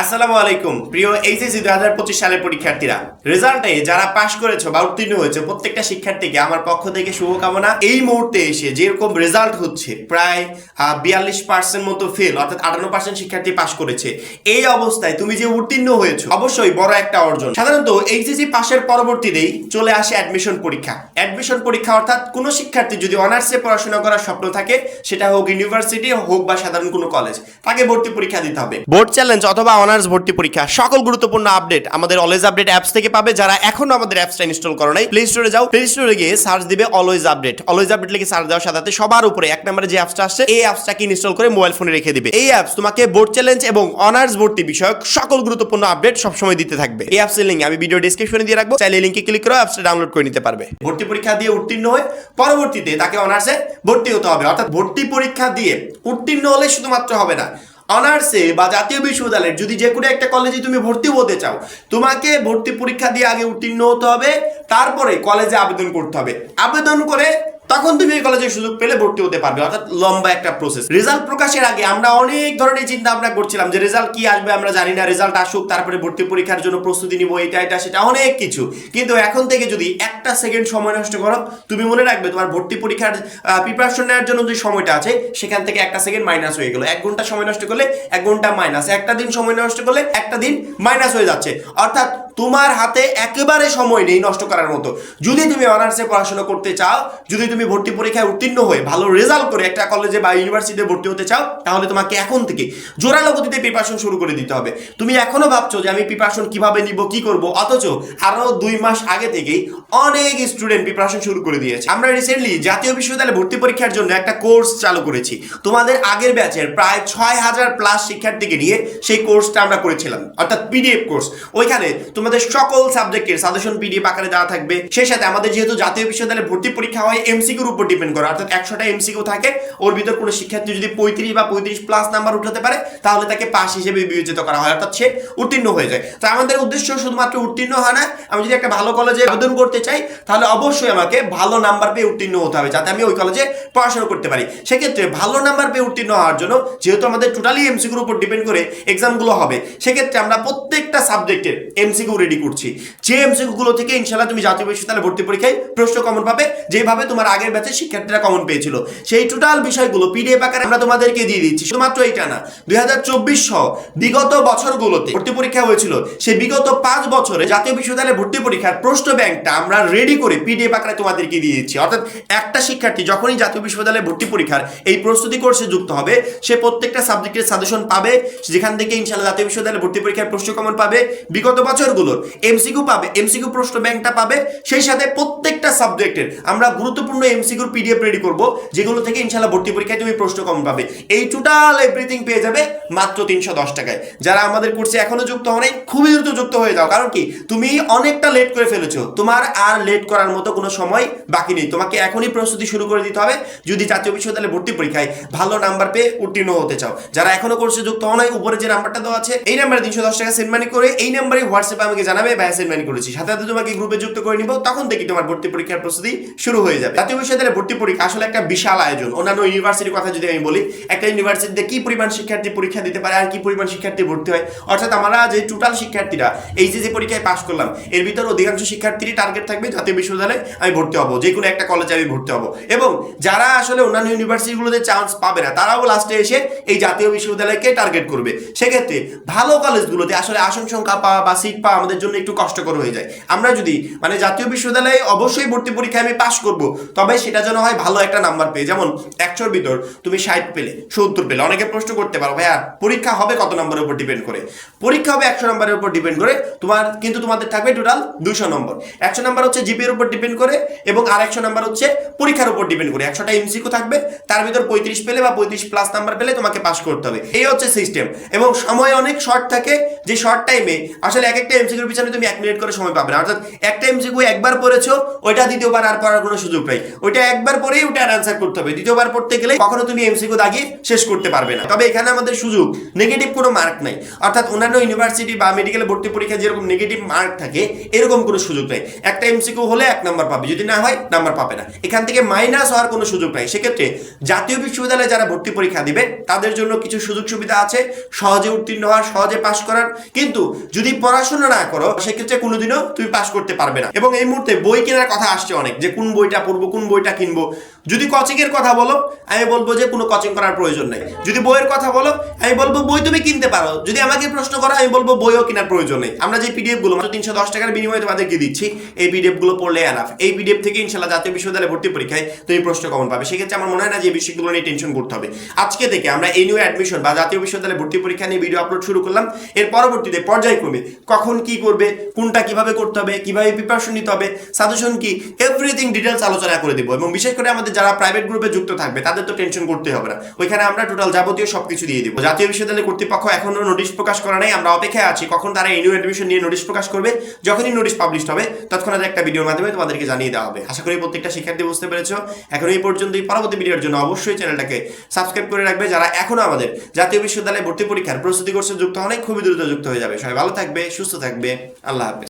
আসসালামু আলাইকুম, প্রিয় এইচএসসি দুই হাজার পঁচিশ সালের পরীক্ষার্থীরা। রেজাল্টে যারা পাশ করেছ বা উত্তীর্ণ হয়েছে, প্রত্যেকটা শিক্ষার্থীকে আমার পক্ষ থেকে শুভকামনা। এই মুহূর্তে এসে যেরকম রেজাল্ট হচ্ছে, প্রায় বিয়াল্লিশ পার্সেন্ট মতো ফেল অর্থাৎ আটান্ন পার্সেন্ট শিক্ষার্থী পাশ করেছে। এই অবস্থায় তুমি যে উত্তীর্ণ হয়েছো, অবশ্যই বড় একটা অর্জন। সাধারণত এইচএসসি পাশের পরবর্তীতেই চলে আসে অ্যাডমিশন পরীক্ষা। অ্যাডমিশন পরীক্ষা অর্থাৎ কোনো শিক্ষার্থী যদি অনার্সে পড়াশোনা করার স্বপ্ন থাকে, সেটা হোক ইউনিভার্সিটি হোক বা সাধারণ কোনো কলেজ তাকে ভর্তি পরীক্ষা দিতে হবে। বোর্ড চ্যালেঞ্জ অথবা অনার্স ভর্তি পরীক্ষা। সকল গুরুত্বপূর্ণ আপডেট আমাদের অলওয়েজ আপডেট অ্যাপস থেকে পাবে। যারা এখনও আমাদের অ্যাপসটা ইনস্টল করো নাই প্লে স্টোরে যাও প্লে স্টোরে গিয়ে সার্চ দিবে অলওয়েজ আপডেট অলওয়েজ আপডেট লিখে সার্চ দেওয়ার সাথে সবার উপরে এক নম্বরে যে অ্যাপসটা আসছে, এই অ্যাপসটাকে ইনস্টল করে মোবাইল ফোনে রেখে দিবে। এই অ্যাপস তোমাকে বোর্ড চ্যালেঞ্জ এবং অনার্স ভর্তি বিষয়ক সকল গুরুত্বপূর্ণ আপডেট সবসময় দিতে থাকবে। এই অ্যাপসের লিঙ্ক আমি ভিডিও ডিসক্রিপশনে দিয়ে রাখব। চাইলে লিঙ্কে ক্লিক করে অ্যাপসটা ডাউনলোড করে নিতে পারবে। ভর্তি পরীক্ষা দিয়ে উত্তীর্ণ হয়ে পরবর্তীতে তাকে অনার্সে ভর্তি হতে হবে। অর্থাৎ ভর্তি পরীক্ষা দিয়ে উত্তীর্ণ হলে শুধুমাত্র হবে না অনার্সে বা জাতীয় বিশ্ববিদ্যালয়ের যদি যে কোনো একটা কলেজে তুমি ভর্তি হতে চাও, তোমাকে ভর্তি পরীক্ষা দিয়ে আগে উত্তীর্ণ হতে হবে, তারপরে কলেজে আবেদন করতে হবে। আবেদন করে তখন তুমি এই কলেজে সুযোগ পেলে ভর্তি হতে পারবে, অর্থাৎ লম্বা একটা প্রসেস রেজাল্ট প্রকাশের আগে আমরা অনেক ধরনের চিন্তা ভাবনা করছিলাম যে রেজাল্ট কি আসবে আমরা জানি না রেজাল্ট আসুক, তারপরে ভর্তি পরীক্ষার জন্য প্রস্তুতি নিব, এটা এটা, সেটা অনেক কিছু। কিন্তু এখন থেকে যদি একটা সেকেন্ড সময় নষ্ট করো, তুমি মনে রাখবে তোমার ভর্তি পরীক্ষার প্রিপারেশন নেওয়ার জন্য যে সময়টা আছে, সেখান থেকে একটা সেকেন্ড মাইনাস হয়ে গেল। এক ঘণ্টা সময় নষ্ট করলে এক ঘণ্টা মাইনাস একটা দিন সময় নষ্ট করলে একটা দিন মাইনাস হয়ে যাচ্ছে। অর্থাৎ তোমার হাতে একেবারে সময় নেই নষ্ট করার মতো। যদি তুমি অনার্সে পড়াশোনা করতে চাও, যদি তুমি ভর্তি পরীক্ষায় উত্তীর্ণ হয়ে ভালো রেজাল্ট করে একটা কলেজে বা ইউনিভার্সিটিতে ভর্তি হতে চাও, তাহলে তোমাকে এখন থেকে জোরালো গতিতে প্রিপারেশন শুরু করে দিতে হবে। তুমি এখনও ভাবছ যে আমি প্রিপারেশন কীভাবে নিব, কি করব? অথচ আরও দুই মাস আগে থেকেই অনেক স্টুডেন্ট প্রিপারেশন শুরু করে দিয়েছে। আমরা রিসেন্টলি জাতীয় বিশ্ববিদ্যালয়ে ভর্তি পরীক্ষার জন্য একটা কোর্স চালু করেছি। তোমাদের আগের ব্যাচের প্রায় ছয় হাজার প্লাস শিক্ষার্থীকে নিয়ে সেই কোর্সটা আমরা করেছিলাম, অর্থাৎ পিডিএফ কোর্স ওইখানে তোমাদের সকল সাবজেক্টের সাজেশন পিডিএফ আকারে দেওয়া থাকবে। সেই সাথে আমাদের যেহেতু জাতীয় বিশ্ববিদ্যালয়ে ভর্তি পরীক্ষা হয় এমসিকিউর উপর ডিপেন্ড করে। অর্থাৎ একশোটা এমসিকিউ থাকে, ওর ভিতর কোনো শিক্ষার্থী যদি পঁয়ত্রিশ বা পঁয়ত্রিশ প্লাস নাম্বার উঠাতে পারে, তাহলে তাকে পাস হিসেবে বিবেচিত করা হয়। অর্থাৎ সে উত্তীর্ণ হয়ে যায়। তো আমাদের উদ্দেশ্য শুধুমাত্র উত্তীর্ণ হয় না, আমি যদি একটা ভালো কলেজে আবেদন করতে চাই, তাহলে অবশ্যই আমাকে ভালো নাম্বার পেয়ে উত্তীর্ণ হতে হবে, যাতে আমি ওই কলেজে পড়াশোনা করতে পারি। সেক্ষেত্রে ভালো নাম্বার পেয়ে উত্তীর্ণ হওয়ার জন্য, যেহেতু আমাদের টোটালি এমসিকিউর উপর ডিপেন্ড করে এক্সামগুলো হবে, সেক্ষেত্রে আমরা প্রত্যেকটা সাবজেক্টের এমসিকিউ রেডি করছি। যে এমসিকিউ গুলো থেকে ইনশাল্লাহ তুমি জাতীয় বিশ্ববিদ্যালয়ে ভর্তি পরীক্ষায় প্রশ্ন কমন পাবে, যেভাবে তোমার আগের ব্যাচের শিক্ষার্থীরা কমন পেয়েছিল। সেই টোটাল বিষয়গুলো পিডিএফ আকারে আমরা তোমাদেরকে দিয়ে দিচ্ছি। শুধুমাত্র এইটা না, দুই হাজার চব্বিশ সহ বিগত বছরগুলোতে ভর্তি পরীক্ষা হয়েছিল। সেই বিগত পাঁচ বছরে জাতীয় বিশ্ববিদ্যালয়ে ভর্তি পরীক্ষার প্রশ্ন ব্যাংকটা আমরা রেডি করে পিডিএফ আকারে তোমাদেরকে দিয়ে দিচ্ছি। অর্থাৎ একটা শিক্ষার্থী যখনই জাতীয় বিশ্ববিদ্যালয়ে ভর্তি পরীক্ষার এই প্রস্তুতি কোর্সে যুক্ত হবে, সে প্রত্যেকটা সাবজেক্টের সাজেশন পাবে। যেখান থেকে ইনশাল্লাহ জাতীয় বিশ্ববিদ্যালয়ে ভর্তি পরীক্ষার প্রশ্ন কমন পাবে। বিগত বছরগুলোর এমসিকিউ পাবে এমসিকিউ প্রশ্ন ব্যাংকটা পাবে। সেই সাথে প্রত্যেকটা সাবজেক্টের আমরা গুরুত্বপূর্ণ এমসিকিউর পিডিএফ রেডি করব, যেগুলো থেকে ইনশাল্লাহ ভর্তি পরীক্ষায় তুমি প্রশ্ন কমন পাবে। এই টোটাল এভরিথিং পেয়ে যাবে মাত্র তিনশো দশ টাকায়। যারা আমাদের কোর্সে এখনও যুক্ত হও নাই, খুবই দ্রুত যুক্ত হয়ে যাও। কারণ কি? তুমি অনেকটা লেট করে ফেলেছো। তোমার আর লেট করার মতো কোনো সময় বাকি নেই। তোমাকে এখনই প্রস্তুতি শুরু করে দিতে হবে। যদি জাতীয় বিশ্ববিদ্যালয়ে ভর্তি পরীক্ষায় ভালো নাম্বার পেয়ে উত্তীর্ণ হতে চাও। যারা এখনও কোর্সে যুক্ত হও নাই, উপরে যে নাম্বারটা দেওয়া আছে, এই নাম্বারে তিনশো দশ টাকা সেন্ড মানি করে এই নাম্বারে হোয়াটসঅ্যাপে আমাকে জানাবে ভাইয়া সেন্ড মানি করেছি। সাথে সাথে তোমাকে গ্রুপে যুক্ত করে নিব, তখন থেকে তোমার ভর্তি পরীক্ষার প্রস্তুতি শুরু হয়ে যাবে। জাতীয় বিশ্ববিদ্যালয়ে ভর্তি পরীক্ষা, আসলে একটা বিশাল আয়োজন। অন্যান্য ইউনিভার্সিটির কথা যদি আমি বলি, একটা ইউনিভার্সিটিতে কি পরিমাণ শিক্ষার্থী পরীক্ষা দিতে পারে আর কি পরিমাণ শিক্ষার্থী ভর্তি হয়? অর্থাৎ আমরা যে টোটাল শিক্ষার্থীরা এই যে যে পরীক্ষায় পাশ করলাম, এর ভিতর অধিকাংশ শিক্ষার্থীরই টার্গেট থাকবে জাতীয় বিশ্ববিদ্যালয়ে আমি ভর্তি হব, যে কোনো একটা কলেজে আমি ভর্তি হব। এবং যারা আসলে অন্যান্য ইউনিভার্সিটিগুলোতে চান্স পাবে না, তারাও লাস্টে এসে এই জাতীয় বিশ্ববিদ্যালয়কে টার্গেট করবে। সেক্ষেত্রে ভালো কলেজগুলোতে আসলে আসন সংখ্যা পাওয়া বা সিট পাওয়া আমাদের জন্য একটু কষ্টকর হয়ে যায়। আমরা যদি মানে জাতীয় বিশ্ববিদ্যালয়ে অবশ্যই ভর্তি পরীক্ষায় আমি পাশ করব তবে সেটা যেন হয় ভালো একটা নাম্বার পেয়ে। যেমন একশোর ভিতর তুমি ষাট পেলে, সত্তর পেলে। অনেকে প্রশ্ন করতে পারো, ভাইয়া, পরীক্ষা হবে কত নম্বরের উপর ডিপেন্ড করে? পরীক্ষা হবে একশো নম্বরের উপর ডিপেন্ড করে, তোমার, কিন্তু তোমাদের থাকবে টোটাল দুশো নম্বর একশো নম্বর হচ্ছে জিপির উপর ডিপেন্ড করে এবং আর একশো নম্বর হচ্ছে পরীক্ষার উপর ডিপেন্ড করে। একশোটা এমসিকিউ থাকবে, তার ভিতর পঁয়ত্রিশ পেলে বা পঁয়ত্রিশ প্লাস নাম্বার পেলে তোমাকে পাস করতে হবে। এই হচ্ছে সিস্টেম এবং সময় অনেক শর্ট থাকে, যে শর্ট টাইমে আসলে এক একটা এমসিকিউর পিছনে তুমি এক মিনিট করে সময় পাবে না। অর্থাৎ একটা এমসিকিউ একবার পড়েছো, ওইটা দ্বিতীয়বার আর পড়ার কোনো সুযোগ নেই। ওইটা একবার পরেই ওটা অ্যান্সার করতে হবে। দ্বিতীয়বার পড়তে গেলে কখনো তুমি এমসিকিউ দাগিয়ে শেষ করতে পারবে না। তবে এখানে আমাদের সুযোগ নেগেটিভ কোনো মার্ক নাই। অর্থাৎ অন্যান্য ইউনিভার্সিটি বা মেডিকেল ভর্তি পরীক্ষায় যেরকম নেগেটিভ মার্ক থাকে, এরকম কোনো সুযোগ নাই। একটা এমসিকিউ হলে এক নাম্বার পাবে, যদি না হয় নাম্বার পাবে না। এখান থেকে মাইনাস হওয়ার কোনো সুযোগ নাই। সেক্ষেত্রে জাতীয় বিশ্ববিদ্যালয়ে যারা ভর্তি পরীক্ষা দিবে, তাদের জন্য কিছু সুযোগ সুবিধা আছে, সহজে উত্তীর্ণ হওয়ার, সহজে পাশ করার। কিন্তু যদি পড়াশোনা না করো, সেক্ষেত্রে কোনোদিনও তুমি পাশ করতে পারবে না। এবং এই মুহূর্তে বই কেনার কথা আসছে অনেক, যে কোন বইটা পড়ব, কোন বইটা কিনবো? যদি কোচিং এর কথা বলো, আমি বলব যে কোনো কোচিং করার প্রয়োজন নেই। যদি বইয়ের কথা বলো, আমি বলব বই তুমি কিনতে পারো। যদি আমাকে প্রশ্ন করো, আমি বলব বইও কেনার প্রয়োজন নেই। আমরা যে পিডিএফগুলো, মাত্র তিনশো দশ টাকার বিনিময়ে তোমাদেরকে দিচ্ছি, এই পিডিএফগুলো পড়লে এনাফ এই পিডিএফ থেকে ইনশাল্লাহ জাতীয় বিশ্ববিদ্যালয়ে ভর্তি পরীক্ষায় তুমি প্রশ্ন কমন পাবে। সেক্ষেত্রে আমার মনে হয় না যে বিষয়গুলো নিয়ে টেনশন করতে হবে। আজকে থেকে আমরা এই নিউ অ্যাডমিশন বা জাতীয় বিশ্ববিদ্যালয়ে ভর্তি পরীক্ষা নিয়ে ভিডিও আপলোড শুরু করলাম। এর পরবর্তীতে পর্যায়ক্রমে কখন কি করবে, কোনটা কীভাবে করতে হবে, কীভাবে প্রিপারেশন নিতে হবে সাজেশন কি এভরিথিং ডিটেলস আলোচনা করে দেবো এবং বিশেষ করে আমাদের যারা প্রাইভেট গ্রুপে যুক্ত থাকবে, তাদের তো টেনশন করতে হবে না। ওইখানে আমরা টোটাল যাবতীয় সবকিছু দিয়ে দিব। জাতীয় বিশ্ববিদ্যালয় কর্তৃপক্ষ এখনও নোটিশ প্রকাশ করা নাই, আমরা অপেক্ষায় আছি কখন তারা এই নিউ অ্যাডমিশন নিয়ে নোটিশ প্রকাশ করবে, যখনই নোটিশ পাবলিশ হবে, তৎক্ষণাৎ একটা ভিডিওর মাধ্যমে তোমাদেরকে জানিয়ে দেওয়া হবে। আশা করি প্রত্যেকটা শিক্ষার্থী বুঝতে পেরেছ। এখন এই পর্যন্তই। পরবর্তী ভিডিওর জন্য অবশ্যই চ্যানেলটাকে সাবস্ক্রাইব করে রাখবে। যারা এখনও আমাদের জাতীয় বিশ্ববিদ্যালয়ে ভর্তি পরীক্ষার প্রস্তুতি করছে যুক্ত অনেক খুবই দ্রুত যুক্ত হয়ে যাবে। সবাই ভালো থাকবে, সুস্থ থাকবে। আল্লাহ হাফেজ।